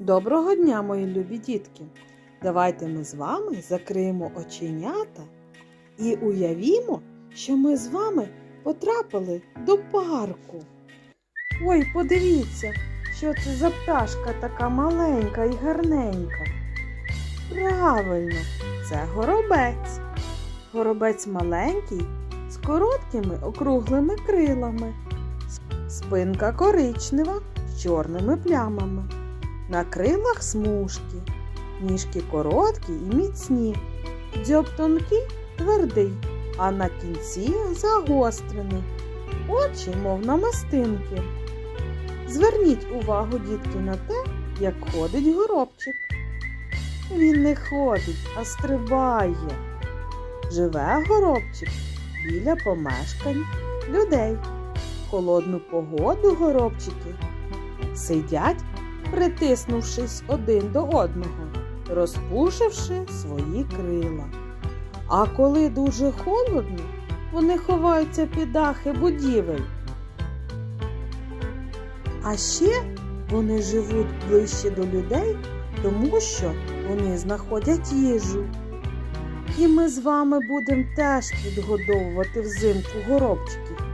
Доброго дня, мої любі дітки! Давайте ми з вами закриємо оченята і уявімо, що ми з вами потрапили до парку. Ой, подивіться, що це за пташка така маленька і гарненька. Правильно, це горобець. Горобець маленький з короткими округлими крилами. Спинка коричнева з чорними плямами. На крилах смужки, ніжки короткі і міцні, дзьоб тонкий, твердий, а на кінці загострений, очі, мов намистинки. Зверніть увагу, дітки, на те, як ходить горобчик. Він не ходить, а стрибає. Живе горобчик біля помешкань людей. В холодну погоду горобчики сидять притиснувшись один до одного, розпушивши свої крила. А коли дуже холодно, вони ховаються під дахи будівель. А ще вони живуть ближче до людей, тому що вони знаходять їжу. І ми з вами будемо теж підгодовувати взимку горобчиків.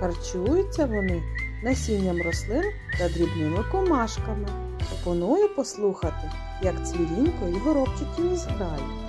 Харчуються вони насінням рослин та дрібними комашками. Пропоную послухати, як цвірінько і горобчики зграють.